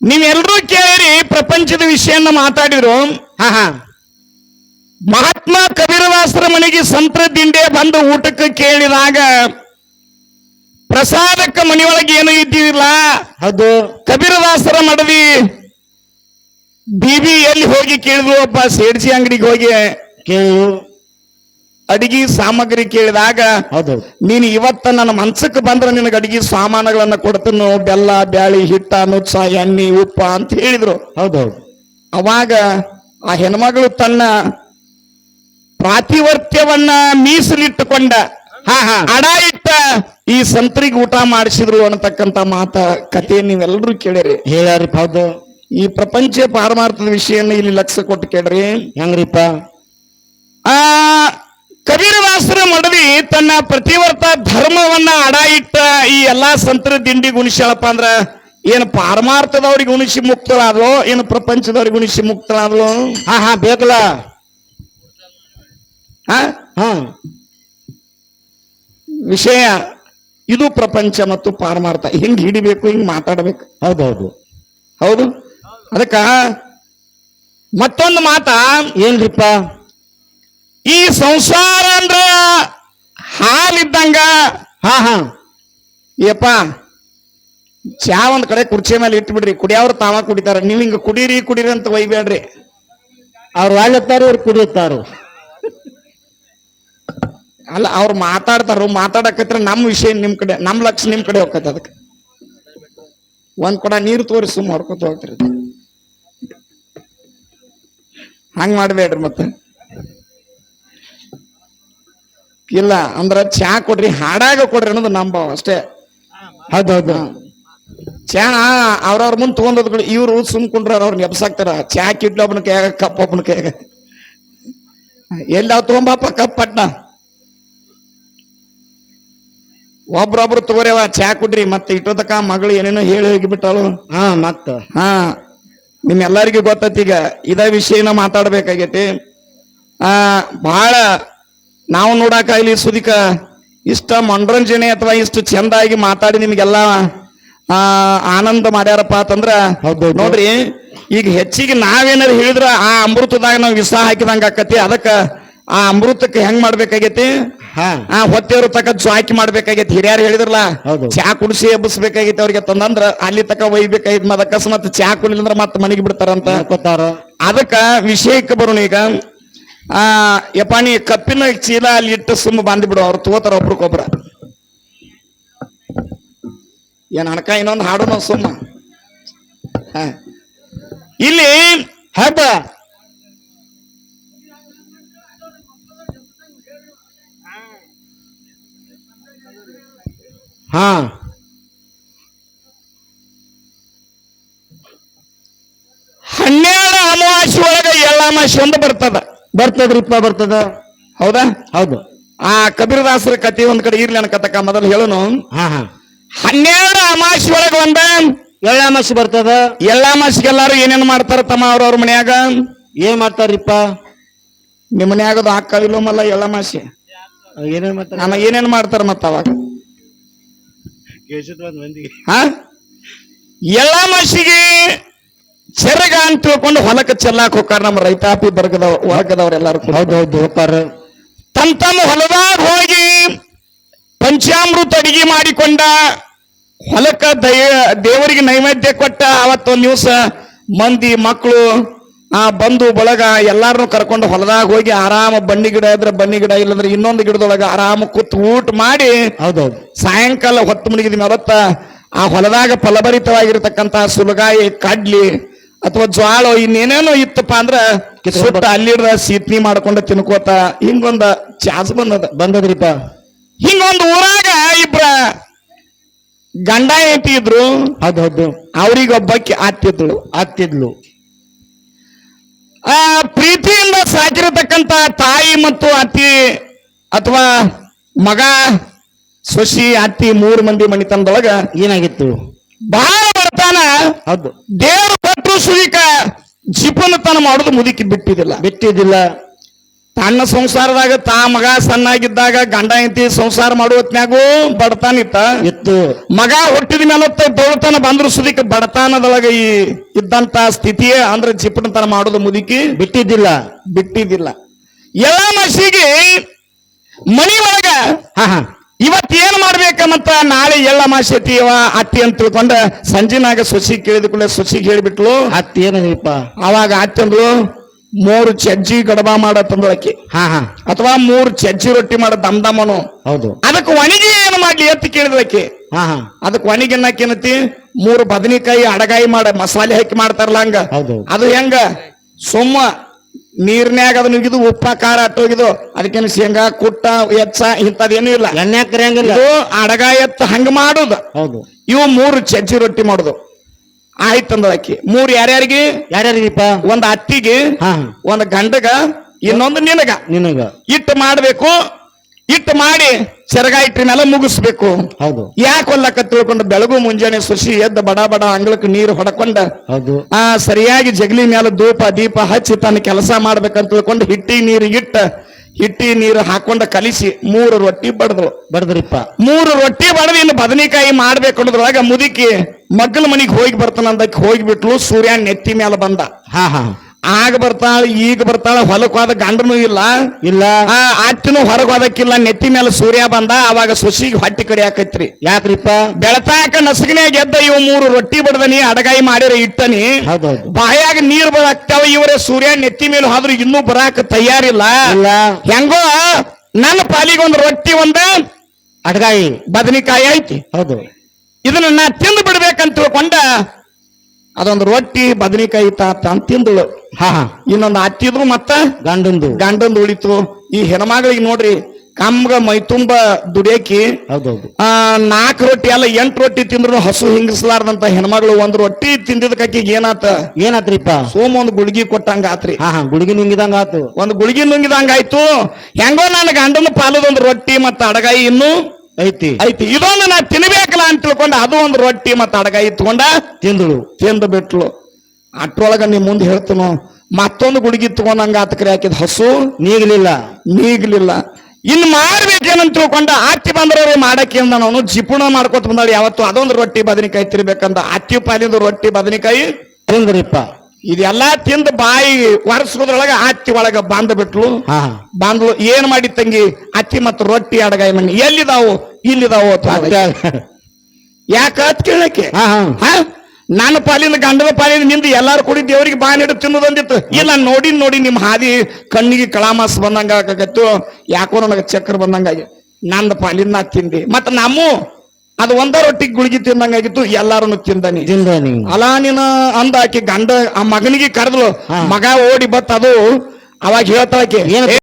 ನೀವೆಲ್ಲರೂ ಕೇಳಿರಿ ಪ್ರಪಂಚದ ವಿಷಯನ ಮಾತಾಡಿದ್ರು. ಹಾ ಹಾ. ಮಹಾತ್ಮ ಕಬೀರದಾಸರ ಮನೆಗೆ ಸಂತ್ರ ದಿಂಡೆ ಬಂದು ಊಟಕ್ಕೆ ಕೇಳಿದಾಗ ಪ್ರಸಾದಕ್ಕೆ ಮನೆಯೊಳಗೆ ಏನು ಇದ್ದಿಲ್ಲ ಅದು ಕಬೀರದಾಸರ ಮಡವಿ ಬಿಬಿ ಎಲ್ಲಿ ಹೋಗಿ ಕೇಳಿದ್ರು ಒಬ್ಬ ಸೇಡ್ಸಿ ಅಂಗಡಿಗೆ ಹೋಗಿ. ಕೇಳು ಅಡಿಗೆ ಸಾಮಗ್ರಿ ಕೇಳಿದಾಗ ಹೌದು. ನೀನು ಇವತ್ತ ನನ್ನ ಮನ್ಸಕ್ಕೆ ಬಂದ್ರೆ ನಿನಗೆ ಅಡಿಗೆ ಸಾಮಾನುಗಳನ್ನ ಕೊಡ್ತನು ಬೆಲ್ಲ ಬ್ಯಾಳಿ ಹಿಟ್ಟ ನುಚ್ಚ ಎಣ್ಣೆ ಉಪ್ಪ ಅಂತ ಹೇಳಿದ್ರು. ಹೌದು. ಹೌದು ಅವಾಗ ಆ ಹೆಣ್ಮಗಳು ತನ್ನ ಪ್ರಾತಿವರ್ತ್ಯವನ್ನ ಮೀಸಲಿಟ್ಟುಕೊಂಡ ಅಡ ಇಟ್ಟ ಈ ಸಂತರಿಗೆ ಊಟ ಮಾಡಿಸಿದ್ರು ಅನ್ನತಕ್ಕಂತ ಮಾತ ಕಥೆ ನೀವೆಲ್ಲರೂ ಕೇಳಿರಿ. ಹೇಳ್ಯಾರಿಪ್ಪ ಹೌದು. ಈ ಪ್ರಪಂಚ ಪಾರಮಾರ್ಥದ ವಿಷಯನ ಇಲ್ಲಿ ಲಕ್ಷ ಕೊಟ್ಟು ಕೇಳ್ರಿ. ಹೆಂಗ್ರಿಪ್ಪ? ಆ ಕಬೀರದಾಸರ ಮಡದಿ ತನ್ನ ಪ್ರತಿವರ್ತ ಧರ್ಮವನ್ನ ಅಡ ಇಟ್ಟ ಈ ಎಲ್ಲಾ ಸಂತರ ದಿಂಡಿ ಗುಣಿಸ್ಯಾಳಪ್ಪ ಅಂದ್ರ ಏನು ಪಾರಮಾರ್ಥದವ್ರಿಗೆ ಉಣಿಸಿ ಮುಕ್ತಳಾದ್ಲು ಏನು ಪ್ರಪಂಚದವ್ರಿಗೆ ಉಣಿಸಿ ಮುಕ್ತಳಾದ್ಲು? ಹಾ ಹಾ ಬೇಕಲ್ಲ. ಹಾ? ಹಾ. ವಿಷಯ ಇದು ಪ್ರಪಂಚ ಮತ್ತು ಪಾರಮಾರ್ಥ ಹಿಂಗ್ ಹಿಡಿಬೇಕು ಹಿಂಗ್ ಮಾತಾಡ್ಬೇಕು? ಹೌದು ಹೌದು ಹೌದು? ಅದಕ್ಕ ಮತ್ತೊಂದು ಮಾತ. ಏನ್ರಿಪ್ಪ? ಈ ಸಂಸಾರ ಅಂದ್ರ ಹಾಲಿದ್ದಂಗ. ಹಾ ಹಾ. ಏಪ್ಪ ಚಾ ಒಂದ್ ಕಡೆ ಕುರ್ಚಿ ಮೇಲೆ ಇಟ್ಬಿಡ್ರಿ. ಕುಡಿಯವ್ರು ತಾವ ಕುಡಿತಾರ. ನೀವು ಹಿಂಗ ಕುಡೀರಿ ಕುಡೀರಿ ಅಂತ ಒಯ್ಬೇಡ್ರಿ. ಅವ್ರು ವಾಳ್ತಾರ ಇವ್ರು ಕುಡಿಯುತ್ತಾರು. ಅಲ್ಲ, ಅವ್ರು ಮಾತಾಡ್ತಾರ, ಮಾತಾಡಕತ್ರ ನಮ್ಮ ವಿಷಯ ನಿಮ್ ಕಡೆ, ನಮ್ ಲಕ್ಷ ನಿಮ್ ಕಡೆ ಹೋಗ್ತೈತೆ ಅದಕ್ಕೆ. ಒಂದ್ ಕೊಡ ನೀರು ತೋರಿ ಸುಮ್ಮ ಹೊಡ್ಕೊತ ಹಂಗ ಹಂಗ್ ಮಾಡ್ಬೇಡ್ರಿ ಮತ್ತೆ. ಇಲ್ಲ ಅಂದ್ರ ಚಾ ಕೊಡ್ರಿ ಹಾಡಾಗ ಕೊಡ್ರಿ ಅನ್ನೋದು ನಂಬಾವ ಅಷ್ಟೇ. ಹೌದೌದು. ಹೌದು ಚಾ ಅವ್ರವ್ರ ಮುಂದೆ ತಗೊಂಡೋದ್ ಇವ್ರು ಸುಮ್ ಕುಂಡ್ರ ಅವ್ರನ್ನ ಎಬ್ಸಾಕ್ತಾರ ಚಾ ಕಿಡ್ಲಿ ಒಬ್ಬನ ಕೈಯಾಗ ಕಪ್ ಒಬ್ಬನ ಕೈಯಾಗ. ಎಲ್ಲಿ ಅವ್ ತಗೊಂಬಪ್ಪ ಕಪ್ ಪಟ್ನ? ಒಬ್ರೊಬ್ರು ತಗೋರೇವ ಚಾ ಕುಡ್ರಿ ಮತ್ತೆ ಇಟ್ಟೋದಕ್ಕ ಮಗಳು ಏನೇನೋ ಹೇಳಿ ಹೋಗಿಬಿಟ್ಟಳು. ಹಾ ಮತ್ತ. ಹಾ. ನಿಮ್ಮೆಲ್ಲರಿಗೂ ಗೊತ್ತೈತಿ ಈಗ ಇದ ವಿಷಯನ ಮಾತಾಡ್ಬೇಕಾಗೈತಿ. ಆ ಬಹಳ ನಾವು ನೋಡಾಕ ಇಲ್ಲಿ ಸುದಿಕ ಇಷ್ಟ ಮನರಂಜನೆ ಅಥವಾ ಇಷ್ಟು ಚಂದಾಗಿ ಮಾತಾಡಿ ನಿಮ್ಗೆಲ್ಲ ಆ ಆನಂದ ಮಾಡ್ಯಾರಪ್ಪ ಅಂತಂದ್ರ. ನೋಡ್ರಿ ಈಗ ಹೆಚ್ಚಿಗೆ ನಾವೇನಾರು ಹೇಳಿದ್ರ ಆ ಅಮೃತದಾಗ ನಾವು ವಿಷ ಹಾಕಿದಂಗ ಆಕತಿ ಅದಕ್ಕ ಆ ಅಮೃತಕ್ಕೆ ಹೆಂಗ್ ಮಾಡ್ಬೇಕಾಗೈತಿ ಹಾ ಆ ಹೊತ್ತೆಯವ್ರ ತಕ ಜಾಕಿ ಮಾಡ್ಬೇಕಾಗೈತಿ ಹಿರಿಯರು ಹೇಳಿದ್ರಲ್ಲ. ಚಾ ಕುಡಿಸಿ ಎಬ್ಬಿಸ್ಬೇಕಾಗೈತಿ ಅವ್ರಿಗೆ ತಂದಂದ್ರ ಅಲ್ಲಿ ತಕ ಒಯ್ಬೇಕಾಗಿತ್ ಅದಕ್ಕಸ್ಮಾತ್ ಅಕಸ್ಮಾತ್ ಚಾ ಕುಡಿಲಿಂದ್ರ ಮತ್ತೆ ಮನೆಗೆ ಬಿಡ್ತಾರಂತ ಅದಕ್ಕ ವಿಷಯಕ್ಕೆ ಬರೋಣ ಈಗ ಆ, ಯಪ್ಪ, ನೀ ಕಪ್ಪಿನ ಚೀಲ ಅಲ್ಲಿ ಇಟ್ಟು ಸುಮ್ಮ ಬಂದ್ಬಿಡು ಅವ್ರು ತಗೋತಾರ ಒಬ್ರಿಗೊಬ್ರ ಏನ್ ಹಣಕ ಇನ್ನೊಂದು ಹಾಡು ಸುಮ್ಮ. ಇಲ್ಲಿ ಹಬ್ಬ. ಹಾ. ಹನ್ನೆರಡು ಅಮಾವಾಸ್ಯೆ ಎಲ್ಲ ಎಳ್ಳಮಾಸಿ ಒಂದು ಬರ್ತದ. ಬರ್ತದ್ರಿಪ್ಪ ಬರ್ತದ? ಹೌದಾ? ಹೌದು. ಆ ಕಬೀರದಾಸರ ಕಥೆ ಒಂದ್ ಕಡೆ ಇರ್ಲಿ ಅನ್ಕತಕ್ಕ ಮೊದಲು ಹೇಳೋನು. ಹಾ ಹಾ. ಹನ್ನೆರಡು ಅಮಾವಾಸ್ಯೆ ಒಳಗ ಒಂದ ಎಳ್ಳಾಮಾಸಿ ಬರ್ತದ? ಎಳ್ಳಾಮಾಸಿಗೆ ಎಲ್ಲಾರು ಏನೇನ್ ಮಾಡ್ತಾರ ತಮ್ಮ ಅವ್ರವ್ರ ಮನ್ಯಾಗ? ಏನ್ ಮಾಡ್ತಾರಿಪ್ಪ ನಿಮ್ಮ ಮನ್ಯಾಗದು ಹಾಕವಿಲ್ಲ ಮಲ್ಲ ಎಳ್ಳಮಾಸಿ ಏನೇನ್ ಮಾಡ್ತಾರ? ನಮ್ಮ ಏನೇನ್ ಮಾಡ್ತಾರ ಮತ್ತ ಅವಾಗ? ಹಾ? ಎಳ್ಳಮಾಸಿಗೆ ಚೆರಗ ಅಂತ ತಿಳ್ಕೊಂಡು ಹೊಲಕ್ಕೆ ಚೆಲ್ಲಾಕ್ ಹೋಗ್ತಾರ ನಮ್ಮ ರೈತಾಪಿ ವರ್ಗದ ವರ್ಗದವರೆಲ್ಲರೂ. ಹೌದು ಹೌದು ಹೋಗ್ತಾರ ತಮ್ಮ ತಮ್ಮ ಹೊಲದಾಗ ಹೋಗಿ ಪಂಚಾಮೃತ ಅಡಿಗೆ ಮಾಡಿಕೊಂಡ ಹೊಲಕ್ಕ ದಯ ದೇವರಿಗೆ ನೈವೇದ್ಯ ಕೊಟ್ಟ ಅವತ್ತೊಂದ್ ದಿವಸ ಮಂದಿ ಮಕ್ಕಳು ಆ ಬಂಧು ಬಳಗ ಎಲ್ಲಾರನ್ನು ಕರ್ಕೊಂಡು ಹೊಲದಾಗ ಹೋಗಿ ಆರಾಮ ಬನ್ನಿ ಗಿಡ ಇದ್ರೆ ಬನ್ನಿ ಗಿಡ ಇಲ್ಲಂದ್ರೆ ಇನ್ನೊಂದು ಗಿಡದೊಳಗ ಆರಾಮ ಕೂತ್ ಊಟ ಮಾಡಿ ಹೌದೌದು ಸಾಯಂಕಾಲ ಹೊತ್ತು ಮುಳುಗಿದ ಅವತ್ತ ಆ ಹೊಲದಾಗ ಫಲಭರಿತವಾಗಿರ್ತಕ್ಕಂತಹ ಸುಲಗಾಯಿ ಕಡ್ಲಿ ಅಥವಾ ಜ್ವಾಳ ಇನ್ನೇನೇನೋ ಇತ್ತಪ್ಪ ಅಂದ್ರ ಸುತ್ತ ಅಲ್ಲಿಡ್ದ ಸೀತ್ನಿ ಮಾಡ್ಕೊಂಡ ತಿನ್ಕೋತ ಹಿಂಗೊಂದ ಚಾಸ್ ಬಂದದ. ಬಂದದ್ರಿಪ್ಪ. ಹಿಂಗೊಂದು ಊರಾಗ ಇಬ್ರ ಗಂಡ ಹೆಂಡತಿ ಇದ್ರು. ಹೌದು ಹೌದು ಅವ್ರಿಗೊಬ್ಬಕ್ಕೆ ಆತ್ತಿದ್ಳು. ಆತ್ತಿದ್ಲು. ಆ ಪ್ರೀತಿಯಿಂದ ಸಾಕಿರತಕ್ಕಂತ ತಾಯಿ ಮತ್ತು ಅತ್ತಿ ಅಥವಾ ಮಗ ಸೊಸಿ ಅತ್ತಿ ಮೂರು ಮಂದಿ ಮಣಿತನದೊಳಗ ಏನಾಗಿತ್ತು? ಬಹಳ ಬರ್ತಾನ. ಹೌದು. ದೇವರು ಕೊಟ್ಟರು ಸುರಿಕ ಜಿಪನ ತನ ಮಾಡೋದು ಮುದುಕಿ ಬಿಟ್ಟಿದ್ದಿಲ್ಲ. ಬಿಟ್ಟಿದ್ದಿಲ್ಲ. ತನ್ನ ಸಂಸಾರದಾಗ ತಾ ಮಗ ಸಣ್ಣಾಗಿದ್ದಾಗ ಗಂಡ ಹೆಂಡತಿ ಸಂಸಾರ ಮಾಡುವ ಹೊತ್ನ್ಯಾಗೂ ಬಡತಾನ ಇತ್ತ. ಇತ್ತು. ಮಗ ಹುಟ್ಟಿದ ಮೇಲೆ ದೌಳತನ ಬಂದ್ರು ಸುದೀಕ ಬಡತಾನದೊಳಗ ಈ ಇದ್ದಂತ ಸ್ಥಿತಿಯೇ ಅಂದ್ರೆ ಜಿಪ್ಪಣತನ ಮಾಡೋದು ಮುದುಕಿ ಬಿಟ್ಟಿದ್ದಿಲ್ಲ. ಬಿಟ್ಟಿದ್ದಿಲ್ಲ. ಎಲ್ಲ ಮಸಿಗೆ ಮನಿ ಒಳಗ ಹಾ ಹಾ. ಇವತ್ ಏನ್ ಮಾಡ್ಬೇಕಂತ ನಾಳೆ ಎಳ್ಳ ಮಾಸತಿ ಅವ ಅತ್ತಿ ಅಂತ ತಿಳ್ಕೊಂಡ ಸಂಜಿನಾಗ ಸೊಸಿ ಕೇಳಿದ ಕೂಡ ಸೊಸಿ ಹೇಳಿಬಿಟ್ಲು ಏನಪ್ಪ ಏನದಿಪ್ಪ? ಅವಾಗ ಅತ್ತಂದ್ಲು ಮೂರು ಚಜ್ಜಿ ಗಡಬ ಮಾಡತ್ತಂದಳಕ್ಕೆ ಹಾ ಹಾ. ಅಥವಾ ಮೂರು ಚಜ್ಜಿ ರೊಟ್ಟಿ ಮಾಡ ದಮ್ ದಮನು ಹೌದು. ಅದಕ್ಕೆ ಒಣಗಿ ಏನು ಮಾಡ್ಲಿ ಎತ್ತಿ ಕೇಳಿದಕ್ಕೆ ಹಾ ಹಾ. ಅದಕ್ಕೆ ಒಣಗಿ ಏನತಿ ಮೂರು ಬದನಿಕಾಯಿ ಅಡಗಾಯಿ ಮಾಡ ಮಸಾಲೆ ಹಾಕಿ ಮಾಡ್ತಾರಲ್ಲ ಹಂಗ. ಹೌದು. ಅದು ಹೆಂಗ? ಸುಮ್ಮ ನೀರ್ನ್ಯಾಗ ಅದನ್ನ ಇಗಿದು ಉಪ್ಪ ಖಾರ ಅಟ್ಟೋಗಿದು ಅದಕ್ಕೇನು ಶೇಂಗಾ ಕುಟ್ಟ ಎಚ್ಚ ಇಂಥದ್ದೇನು ಇಲ್ಲ. ಎಣ್ಣೆ ಕರಿಯಂಗಿಲ್ಲ ಇದು ಅಡಗ ಎತ್ತ ಹಂಗ ಮಾಡುದು. ಹೌದು. ಇವು ಮೂರು ಚಜ್ಜಿ ರೊಟ್ಟಿ ಮಾಡುದು. ಆಯ್ತಂದ ಅಕ್ಕಿ ಮೂರು ಯಾರ್ಯಾರಿಗೆ? ಯಾರ್ಯಾರಿಗಪ್ಪ? ಒಂದ್ ಅತ್ತಿಗೆ ಹಾ. ಒಂದ್ ಗಂಡಗ ಇನ್ನೊಂದು ನಿನಗ. ನಿನಗ. ಇಟ್ಟು ಮಾಡ್ಬೇಕು ಇಟ್ಟು ಮಾಡಿ ಸೆರಗ ಇಟ್ಟ ಮೇಲೆ ಮುಗಿಸ್ಬೇಕು. ಹೌದು. ಯಾಕೆ ಹೊಲ್ಲಕ್ಕ ತಿಳ್ಕೊಂಡು ಬೆಳಗು ಮುಂಜಾನೆ ಸುಶಿ ಎದ್ದ ಬಡ ಬಡ ಅಂಗಳಕ್ಕೆ ನೀರು ಹೊಡ್ಕೊಂಡ ಹೌದು. ಆ ಸರಿಯಾಗಿ ಜಗಲಿ ಮೇಲೆ ದೂಪ ದೀಪ ಹಚ್ಚಿ ತನ್ನ ಕೆಲಸ ಮಾಡ್ಬೇಕಂತ ತಿಳ್ಕೊಂಡು ಹಿಟ್ಟಿ ನೀರು ಇಟ್ಟ ಹಿಟ್ಟಿ ನೀರು ಹಾಕೊಂಡ ಕಲಿಸಿ ಮೂರು ರೊಟ್ಟಿ ಬಡದ್ರು. ಬಡದ್ರಿಪ್ಪ. ಮೂರು ರೊಟ್ಟಿ ಬಡದು ಇನ್ನು ಬದನೆಕಾಯಿ ಮಾಡ್ಬೇಕು ಅನ್ನೋದ್ರೊಳಗ ಮುದುಕಿ ಮಗ್ಗಲ ಮನಿಗೆ ಹೋಗಿ ಬರ್ತಾನಂದಕ್ಕೆ ಹೋಗಿಬಿಟ್ಲು ಸೂರ್ಯ ನೆತ್ತಿ ಮೇಲೆ ಬಂದ. ಹಾ ಹಾ. ಆಗ ಬರ್ತಾಳ ಈಗ ಬರ್ತಾಳ ಹೊಲಕ್ ಹೋದ ಗಂಡನೂ ಇಲ್ಲ. ಇಲ್ಲ. ಹಾ ಅತ್ತಿನೂ ಹೊರಗೆ ಹೋದಕ್ಕಿಲ್ಲ ನೆತ್ತಿ ಮೇಲೆ ಸೂರ್ಯ ಬಂದ ಅವಾಗ ಸೊಸಿಗೆ ಹೊಟ್ಟಿ ಕಡಿ ಹಾಕೈತ್ರಿ ಯಾಕ್ರಿಪ್ಪ? ಬೆಳತಾಕ ನಸಗನೆ ಗೆದ್ದ ಇವು ಮೂರು ರೊಟ್ಟಿ ಬಡದನಿ ಅಡಗಾಯಿ ಮಾಡಿರ ಇಟ್ಟನಿ. ಬಾಯಾಗ ನೀರ್ ಬರಾಕ್ತಾವ ಇವರೇ ಸೂರ್ಯ ನೆತ್ತಿ ಮೇಲೆ ಹೋದ್ರು ಇನ್ನೂ ಬರಾಕ ತಯಾರಿಲ್ಲ. ಹೆಂಗೋ ನನ್ನ ಪಾಲಿಗೊಂದು ರೊಟ್ಟಿ ಒಂದ ಅಡಗಾಯಿ. ಬದನಿಕಾಯಿ ಐತಿ. ಹೌದು. ಇದನ್ನ ನಾ ತಿಂದು ಬಿಡ್ಬೇಕಂತ ತಿಳ್ಕೊಂಡ ಅದೊಂದು ರೊಟ್ಟಿ ಬದನಿಕಾಯಿ ತಾತ ಅಂತ ತಿಂದಳು. ಹಾ ಹಾ. ಇನ್ನೊಂದು ಅತ್ತಿದ್ರು ಮತ್ತ ಗಂಡಂದು. ಗಂಡಂದು ಉಳಿತು. ಈ ಹೆಣ್ಮಗಳಿಗೆ ನೋಡ್ರಿ ಕಮ್ಗ ಮೈ ತುಂಬ ದುಡಿಯಕಿ ಹೌದೌದು. ಆ ನಾಲ್ಕು ರೊಟ್ಟಿ ಅಲ್ಲ ಎಂಟು ರೊಟ್ಟಿ ತಿಂದ್ರು ಹಸು ಹಿಂಗಿಸ್ಲಾರ್ದಂತ ಹೆಣ್ಮಗಳು ಒಂದ್ ರೊಟ್ಟಿ ತಿಂದಿದ್ದಕ್ಕಿಗೆ ಏನಾತ? ಏನಾತ್ರಿಪ್ಪ? ಸೋಮ ಒಂದು ಗುಳ್ಗಿ ಕೊಟ್ಟಂಗ ಆತ್ರಿ. ಹಾ ಹಾ ಗುಡುಗಿ ನುಂಗಿದಂಗ ಆತು. ಒಂದು ಗುಳ್ಗಿ ನುಂಗಿದಂಗ ಆಯ್ತು. ಹೆಂಗೋ ನನ್ನ ಗಂಡನ ಪಾಲದೊಂದು ರೊಟ್ಟಿ ಮತ್ತ ಅಡಗಾಯಿ ಇನ್ನು ಐತಿ. ಐತಿ. ಇದೊಂದು ನಾ ತಿನ್ಬೇಕಲ್ಲ ಅಂತ ತಿಳ್ಕೊಂಡ ಅದು ಒಂದು ರೊಟ್ಟಿ ಮತ್ತೆ ಅಡಗಾಯಿ ಇತ್ಕೊಂಡ ತಿಂದಳು. ತಿಂದು ಬಿಟ್ಲು. ಅಟ್ರೊಳಗ ನೀ ಮುಂದೆ ಹೇಳ್ತನು ಮತ್ತೊಂದು ಗುಡುಗಿ ತಗೊಂಡಂಗ ಆತಕ್ರಿ ಹಾಕಿದ ಹಸು? ನೀಗ್ಲಿಲ್ಲ. ನೀಗ್ಲಿಲ್ಲ. ಇನ್ ಮಾಡ್ಬೇಕೇನಂತ ತಿಳ್ಕೊಂಡ ಅತ್ತಿ ಬಂದ್ರೆ ಮಾಡಕ್ಕಿಂದ ಅವನು. ಜಿಪುಣ ಮಾಡ್ಕೊತ ಬಂದಾಳೆ ಯಾವತ್ತು. ಅದೊಂದು ರೊಟ್ಟಿ ಬದನೆಕಾಯಿ ತಿರ್ಬೇಕಂದ ಅತ್ತಿ ಪಾಲಿಂದ ರೊಟ್ಟಿ ಬದನೆಕಾಯಿ ತಿಂದ್ರಿಪ್ಪ. ಇದೆಲ್ಲಾ ತಿಂದು ಬಾಯಿ ಒರೆಸ್ಕೋದ್ರೊಳಗ ಅತ್ತಿ ಒಳಗ ಬಾಂಧ ಬಿಟ್ಲು. ಬಾಂದ್ಲು ಏನ್ ಮಾಡಿ ತಂಗಿ? ಅತ್ತಿ ಮತ್ತು ರೊಟ್ಟಿ ಅಡಗಾಯಿ ಮಣ್ಣಿ ಎಲ್ಲಿದಾವು? ಇಲ್ಲಿದಾವು. ಯಾಕ ಅತ್ ಕೇಳಕ್ಕೆ? ನನ್ನ ಪಾಲಿನ ಗಂಡನ ಪಾಲಿನ ನಿಂದು ಎಲ್ಲಾರು ಕೂಡಿ ದೇವರಿಗೆ ಬಾಯಿ ನೀಡು ತಿನ್ನೋದಂದಿತ್ತು ಇಲ್ಲ ನೋಡಿ ನೋಡಿ ನಿಮ್ ಹಾದಿ ಕಣ್ಣಿಗೆ ಕಳಾಮಾಸ ಬಂದಂಗ ಯಾಕೋ ನನಗೆ ಚಕ್ರ ಬಂದಂಗಾಗಿ ನಂದ ಪಾಲಿನ ತಿಂದಿ ತಿಂದೆ. ಮತ್ತ ನಮ್ಮ ಅದು ಒಂದ ರೊಟ್ಟಿ ಗುಳಿಗೆ ತಿಂದಂಗಾಗಿತ್ತು ಎಲ್ಲಾರನು ತಿಂದನಿ ತಿಂದನಿ ಅಲಾ ನೀನ ಅಂದ ಆಕಿ ಗಂಡ ಆ ಮಗನಿಗೆ ಕರೆದ್ಲು. ಮಗ ಓಡಿ ಬತ್ ಅದು ಅವಾಗ ಹೇಳ್ತಾಳಕ್ಕೆ ಏನು? "ಏ,